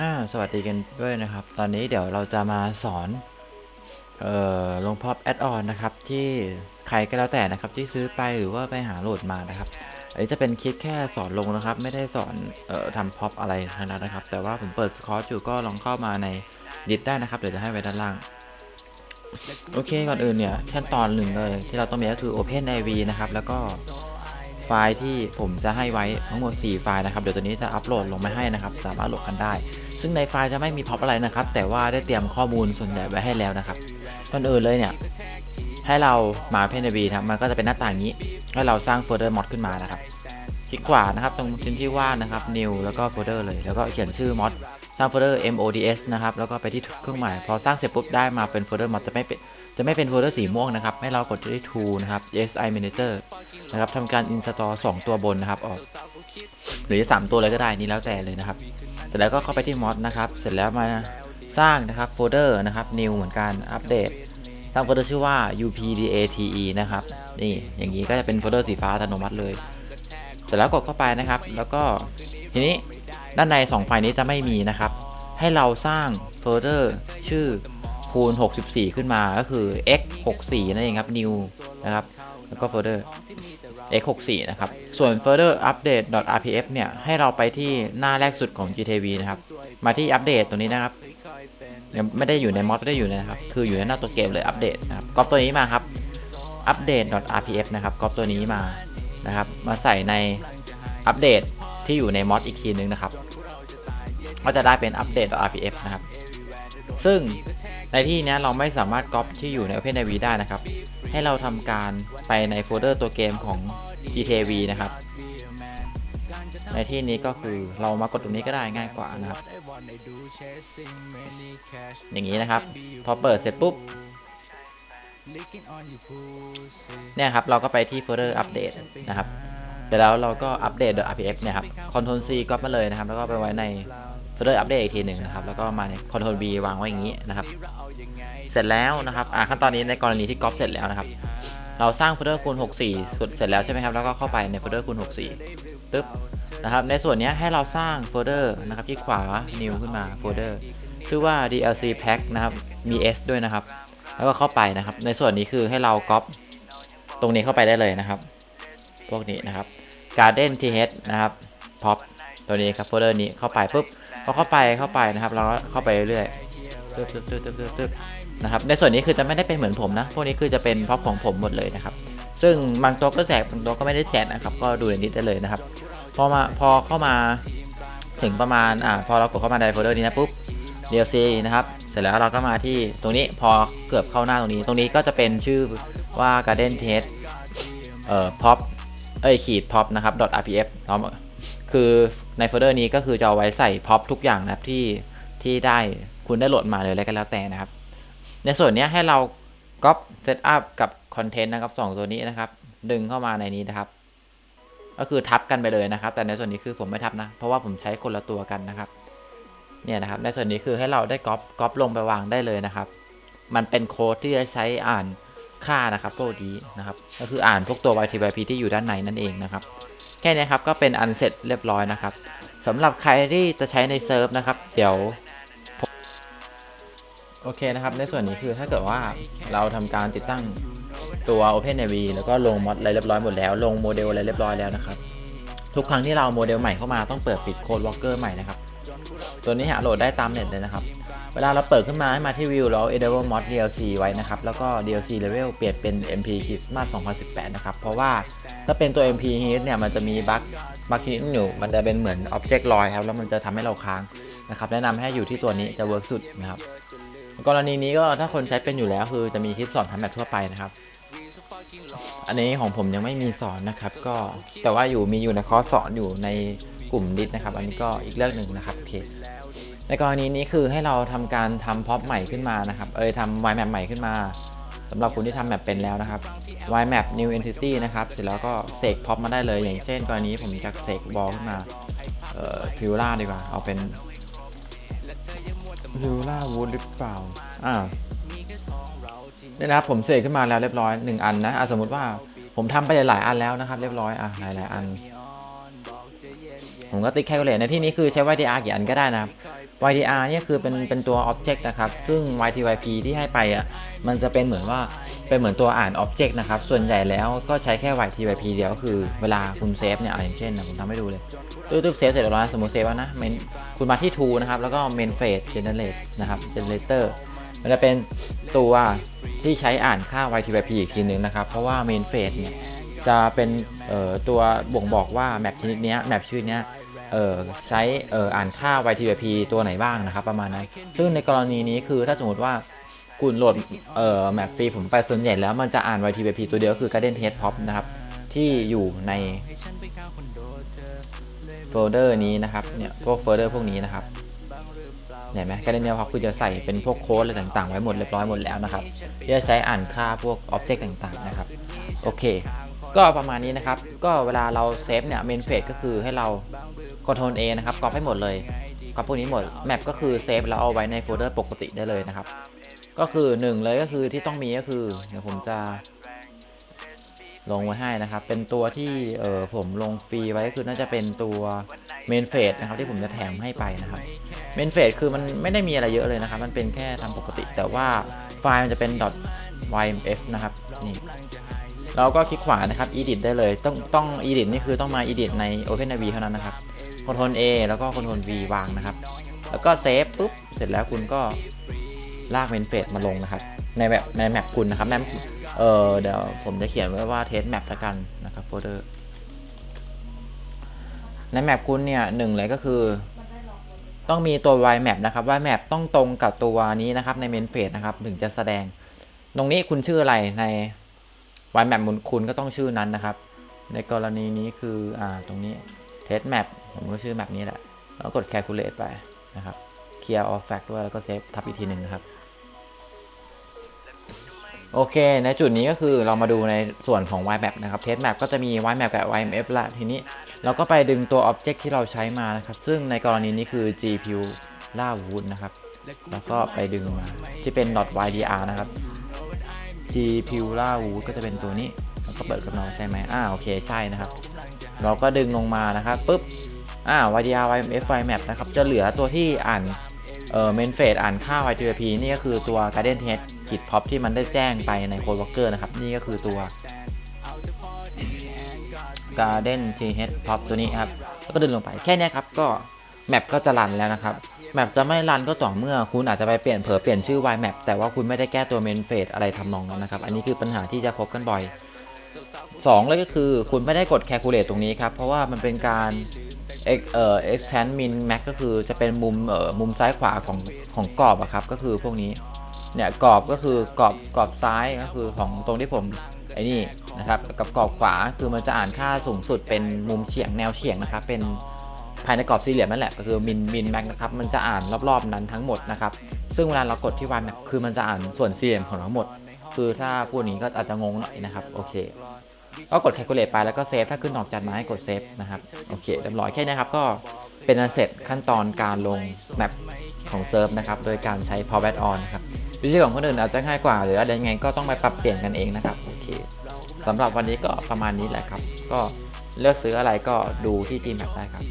อ่าสวัสดีกันด้วยนะครับ ตอนนี้เดี๋ยวเราจะมาสอน เอ่อลงพ็อปแอดออนนะครับ ที่ใครก็แล้วแต่นะครับ ที่ซื้อไปหรือว่าไปหาโหลดมานะครับ อันนี้จะเป็นคลิปแค่สอนลงนะครับ ไม่ได้สอน เอ่อทำพ็อปอะไรทั้งนั้นนะครับ แต่ว่าผมเปิดคอร์สอยู่ก็ลองเข้ามาในดิสได้นะครับ เดี๋ยวจะให้ไว้ด้านล่าง โอเค ก่อนอื่นเนี่ยขั้นตอนหนึ่งเลยที่เราต้องมีก็คือ Open IV นะครับ แล้วก็ ไฟล์ที่ผมจะให้ไว้ทั้งหมด 4 ไฟล์นะครับ เดี๋ยวตัวนี้จะอัปโหลดลงมาให้นะครับ สามารถโหลดกันได้ ซึ่งในไฟล์จะไม่มีพ็อปอะไรนะครับ แต่ว่าได้เตรียมข้อมูลส่วนใหญ่ไว้ให้แล้วนะครับก่อนอื่นเลยเนี่ย ให้เรามา Open IV นะครับมันก็จะเป็นหน้าต่างนี้ ให้เราสร้างโฟลเดอร์มอดขึ้นมานะครับ คลิกขวานะครับ ตรงชิ้นที่ว่างนะครับ new แล้วก็โฟลเดอร์เลย แล้วก็เขียนชื่อมอดสร้างโฟลเดอร์ mods นะครับ แล้วก็ไปที่เครื่องหมาย พอสร้างเสร็จปุ๊บได้มาเป็นโฟลเดอร์มอดจะไม่เป็น จะไม่เป็นโฟลเดอร์สีม่วงนะครับ ให้เรากดที่ tool นะครับ si manager นะครับทำการ install 2 ตัวบนนะครับออก หรือ 3 ตัวเลยก็ได้นี่แล้วแต่เลยนะครับ เสร็จแล้วก็เข้าไปที่ mod นะครับ เสร็จแล้วมาสร้างนะครับโฟลเดอร์นะครับ new เหมือนกันอัปเดตสร้างโฟลเดอร์ชื่อว่า update นะครับนี่อย่างนี้ก็จะเป็นโฟลเดอร์สีฟ้าอัตโนมัติเลย เสร็จแล้วกดเข้าไปนะครับ แล้วก็ทีนี้ด้านใน 2 ไฟล์นี้จะไม่มีนะครับ ให้เราสร้างโฟลเดอร์ชื่อ คูณ 64 ขึ้นมาก็คือ x 64นั่นเองครับ new นะครับ แล้วก็โฟลเดอร์ x 64นะครับ ส่วน further update rpf เนี่ย ให้เราไปที่หน้าแรกสุดของ gtv นะครับ มาที่อัปเดตตรงนี้นะครับยังไม่ได้อยู่ในมอดไม่ได้อยู่นะครับ คืออยู่ในหน้าตัวเกมเลยอัปเดตนะครับก๊อปตัวนี้มาครับ update rpf นะครับก๊อปตัวนี้มานะครับ มาใส่ในอัปเดตที่อยู่ในมอดอีกทีนึงนะครับ ก็จะได้เป็น update rpf นะครับ ซึ่ง ในที่นี้เราไม่สามารถก๊อปที่อยู่ใน OpenIV ได้นะครับ ให้เราทำการไปในโฟลเดอร์ตัวเกมของ GTV นะครับ ในที่นี้ก็คือเรามากดตรงนี้ก็ได้ง่ายกว่านะครับ อย่างนี้นะครับ พอเปิดเสร็จปุ๊บเนี่ยครับ เราก็ไปที่โฟลเดอร์อัปเดตนะครับเสร็จแล้วเราก็อัปเดต .rpf เนี่ยครับ Ctrl C ก็มาเลยนะครับ แล้วก็ไปไว้ใน โฟลเดอร์อัปเดตอีกทีหนึ่งนะครับแล้วก็มาใน Ctrl V วางไว้อย่างนี้นะครับ เสร็จแล้วนะครับอ่าขั้นตอนนี้ในกรณีที่ก๊อปเสร็จแล้วนะครับ เราสร้างโฟลเดอร์คูณ 64สุดเสร็จแล้วใช่ไหมครับแล้วก็เข้าไปในโฟลเดอร์คูณ 64ตึ๊บนะครับในส่วนนี้ให้เราสร้างโฟลเดอร์นะครับที่ขวา new ขึ้นมาโฟลเดอร์ชื่อว่า dlc pack นะครับมี s ด้วยนะครับ แล้วก็เข้าไปนะครับ ในส่วนนี้คือให้เราก๊อปตรงนี้เข้าไปได้เลยนะครับ พวกนี้นะครับ garden th นะครับ pop ตัวนี้ครับโฟลเดอร์นี้เข้าไปปุ๊บพอเข้าไปเข้าไปนะครับ เราก็เข้าไปเรื่อยๆตึ๊บตึ๊บตึ๊บตึ๊บตึ๊บตึ๊บนะครับ ในส่วนนี้คือจะไม่ได้เป็นเหมือนผมนะ พวกนี้คือจะเป็นพ็อปของผมหมดเลยนะครับ ซึ่งบางตัวก็แจกบางตัวก็ไม่ได้แจกนะครับ ก็ดูในนี้ได้เลยนะครับ พอมาพอเข้ามาถึงประมาณอ่าพอเรากดเข้ามาในโฟลเดอร์นี้นะปุ๊บ DLC นะครับ เสร็จแล้วเราก็มาที่ตรงนี้พอเกือบเข้าหน้าตรงนี้ ตรงนี้ก็จะเป็นชื่อว่า Garden Test เอ่อ pop เอ้ยขีด pop นะครับ .rpf เนาะ คือในโฟลเดอร์นี้ก็คือจะเอาไว้ใส่ pop ทุกอย่างนะครับที่ที่ได้คุณได้โหลดมาเลยอะไรก็แล้วแต่นะครับ ในส่วนนี้ให้เราก๊อปเซตอัพกับคอนเทนต์นะครับสองตัวนี้นะครับ ดึงเข้ามาในนี้นะครับ ก็คือทับกันไปเลยนะครับ แต่ในส่วนนี้คือผมไม่ทับนะ เพราะว่าผมใช้คนละตัวกันนะครับ เนี่ยนะครับ ในส่วนนี้คือให้เราได้ก๊อปก๊อปลงไปวางได้เลยนะครับ มันเป็นโค้ดที่จะใช้อ่านค่านะครับพวกนี้นะครับ ก็คืออ่านพวกตัว YTYP ที่อยู่ด้านในนั่นเองนะครับ แค่นี้ครับก็เป็นอันเสร็จเรียบร้อยนะครับสำหรับใครที่จะใช้ในเซิร์ฟนะครับ เดี๋ยวผมโอเคนะครับ ในส่วนนี้คือถ้าเกิดว่าเราทำการติดตั้งตัว OpenIV แล้วก็ลงมอดอะไรเรียบร้อยหมดแล้ว ลงโมเดลอะไรเรียบร้อยแล้วนะครับ ทุกครั้งที่เราโมเดลใหม่เข้ามาต้องเปิดปิดโค้ดวอลเกอร์ใหม่นะครับ ตัวนี้หาโหลดได้ตามเน็ตเลยนะครับ เวลาเราเปิดขึ้นมาให้มาที่วิวแล้ว Endeavor Mod DLC ไว้นะครับ แล้วก็ DLC Level เปลี่ยนเป็น MP Christmas 2018 นะครับ เพราะว่าถ้าเป็นตัว MP Hit เนี่ย มันจะมีบั๊กบั๊กนิดนึงอยู่ มันจะเป็นเหมือน Object ลอยครับ แล้วมันจะทำให้เราค้างนะครับ แนะนำให้อยู่ที่ตัวนี้จะเวิร์กสุดนะครับ กรณีนี้ก็ถ้าคนใช้เป็นอยู่แล้วคือจะมีคลิปสอนทำแบบทั่วไปนะครับอันนี้ของผมยังไม่มีสอนนะครับ ก็แต่ว่าอยู่มีอยู่ในคอร์สสอนอยู่ในกลุ่มดิสนะครับ อันนี้ก็อีกเรื่องหนึ่งนะครับโอเค ในกรณีนี้คือให้เราทำการทำพ็อปใหม่ขึ้นมานะครับ เอยทำ y map ใหม่ขึ้นมาสำหรับคุณที่ทำแมปเป็นแล้วนะครับ y map new entity นะครับ เสร็จแล้วก็เสกพ็อปมาได้เลย อย่างเช่นกรณีผมจะเสกบอลขึ้นมา เอ่อฟิวล่าดีกว่า เอาเป็นฟิวล่าวูดหรือเปล่า อ่าเนี่ยนะครับผมเสกขึ้นมาแล้วเรียบร้อยหนึ่งอันนะอะสมมติว่าผมทำไปหลายอันแล้วนะครับ เรียบร้อยอะหลายๆอัน ผมก็ติ๊กแคลคูลเลตในที่นี้คือใช้ YDR กี่อันก็ได้นะครับ YTR เนี่ยคือเป็นเป็นตัว Object นะครับ ซึ่ง YTYP ที่ให้ไปอะมันจะเป็นเหมือนว่าเป็นเหมือนตัวอ่าน Object นะครับ ส่วนใหญ่แล้วก็ใช้แค่ YTYP เดียวก็คือเวลาคุณเซฟเนี่ยออย่างเช่นนะผมทำให้ดูเลยตึ๊บตึ๊บเซฟเสร็จแล้วนะสมมติเซฟแล้วนะ main คุณมาที่ tool นะครับ แล้วก็ main phase generate นะครับ generator มันจะเป็นตัวที่ใช้อ่านค่า YTYP อีกทีหนึ่งนะครับ เพราะว่า main phase เนี่ยจะเป็นเอ่อตัวบ่งบอกว่าแมปชนิดเนี้ยแมปชื่อเนี้ย เออใช้เอ่ออ่านค่า YTP ตัวไหนบ้างนะครับประมาณนั้น ซึ่งในกรณีนี้คือถ้าสมมติว่าคุณโหลดเอ่อแมปฟรีผมไปส่วนใหญ่แล้วมันจะอ่าน YTP ตัวเดียวคือ Garden Test Pop นะครับ ที่อยู่ในโฟลเดอร์นี้นะครับเนี่ยพวกโฟลเดอร์พวกนี้นะครับเห็นไหม Garden Test Pop คือจะใส่เป็นพวกโค้ดอะไรต่างๆ ไว้หมดเรียบร้อยหมดแล้วนะครับที่จะใช้อ่านค่าพวก Object ต่างๆนะครับ โอเค ก็ประมาณนี้นะครับ ก็เวลาเราเซฟเนี่ยเมนเฟสก็คือให้เรา Ctrl A นะครับก๊อปให้หมดเลยก๊อปพวกนี้หมดแมปก็คือเซฟแล้วเอาไว้ในโฟลเดอร์ปกติได้เลยนะครับ ก็คือหนึ่งเลยก็คือที่ต้องมีก็คือเดี๋ยวผมจะลงไว้ให้นะครับ เป็นตัวที่เออผมลงฟรีไว้ก็คือน่าจะเป็นตัวเมนเฟสนะครับที่ผมจะแถมให้ไปนะครับเมนเฟสคือมันไม่ได้มีอะไรเยอะเลยนะครับ มันเป็นแค่ทำปกติ แต่ว่าไฟล์มันจะเป็น .ymf นะครับนี่ เราก็คลิกขวานะครับ edit ได้เลย ต้องต้อง edit นี่คือต้องมา edit ใน OpenIV เท่านั้นนะครับ Ctrl A แล้วก็ Ctrl V วางนะครับ แล้วก็เซฟปุ๊บ เสร็จแล้วคุณก็ลากเมนเฟสมาลงนะครับ ในแบบในแมปคุณนะครับแมปเออเดี๋ยวผมจะเขียนไว้ว่า test map ละกันนะครับโฟลเดอร์ในแมปคุณเนี่ยหนึ่งเลยก็คือ ต้องมีตัว y map นะครับ y map ต้องตรงกับตัวนี้นะครับในเมนเฟสนะครับ ถึงจะแสดง ตรงนี้คุณชื่ออะไรใน y map คุณก็ต้องชื่อนั้นนะครับ ในกรณีนี้คืออ่าตรงนี้ test map ผมก็ชื่อ map นี้แหละ แล้วกด calculate ไปนะครับ clear all fact ด้วยแล้วก็เซฟทับอีกทีหนึ่งนะครับ โอเค ในจุดนี้ก็คือเรามาดูในส่วนของ y map นะครับ test map ก็จะมี y map กับ ymf ละทีนี้ เราก็ไปดึงตัว object ที่เราใช้มานะครับ ซึ่งในกรณีนี้คือ gpu ล่า wood นะครับ แล้วก็ไปดึงมาที่เป็น .ydr นะครับ gpu ล่า wood ก็จะเป็นตัวนี้แล้วก็เปิดกับเราใช่ไหมอ่าโอเคใช่นะครับ เราก็ดึงลงมานะครับปุ๊บอ่า YDR YMF YMap นะครับ จะเหลือตัวที่อ่านเอ่อ main phase อ่านค่า YTP นี่ก็คือตัว Garden Test กิด pop ที่มันได้แจ้งไปใน Code Walker นะครับ นี่ก็คือตัว Garden TH pop ตัวนี้ครับ แล้วก็ดึงลงไปแค่นี้ครับ ก็แมปก็จะรันแล้วนะครับ แมปจะไม่รันก็ต่อเมื่อคุณอาจจะไปเปลี่ยนเผลอเปลี่ยนชื่อ YMap แต่ว่าคุณไม่ได้แก้ตัว main phase อะไรทำนองนั้นนะครับ อันนี้คือปัญหาที่จะพบกันบ่อยสองเลยก็คือคุณไม่ได้กด calculate ตรงนี้ครับ เพราะว่ามันเป็นการ x เอ่อ expand min max ก็คือจะเป็นมุมเอ่อมุมซ้ายขวาของของกรอบอะครับ ก็คือพวกนี้เนี่ยกรอบก็คือกรอบกรอบซ้ายก็คือของตรงที่ผมไอ้นี่นะครับกับกรอบขวาคือมันจะอ่านค่าสูงสุดเป็นมุมเฉียงแนวเฉียงนะครับเป็น ภายในกรอบสี่เหลี่ยมนั่นแหละก็คือมินมินแม็กนะครับมันจะอ่านรอบๆนั้นทั้งหมดนะครับซึ่งเวลาเรากดที่ y map คือมันจะอ่านส่วนสี่เหลี่ยมของทั้งหมด คือถ้าพูดอย่างนี้ก็อาจจะงงหน่อยนะครับโอเคก็กด calculate ไปแล้วก็เซฟถ้าขึ้นดอกจันมาให้กดเซฟนะครับโอเคเรียบร้อยแค่นี้ครับก็เป็นอันเสร็จขั้นตอนการลงแมปของเซิร์ฟนะครับโดยการใช้ power b a t on นครับวิธีของคนอื่นอาจจะง่ายกว่าหรืออะไรยังไงก็ต้องไปปรับเปลี่ยนกันเองนะครับโอเคสำหรับวันนี้ก็ประมาณนี้แหละครับ ก็เลือกซื้ออะไรก็ดูที่ Gmap ได้ครับ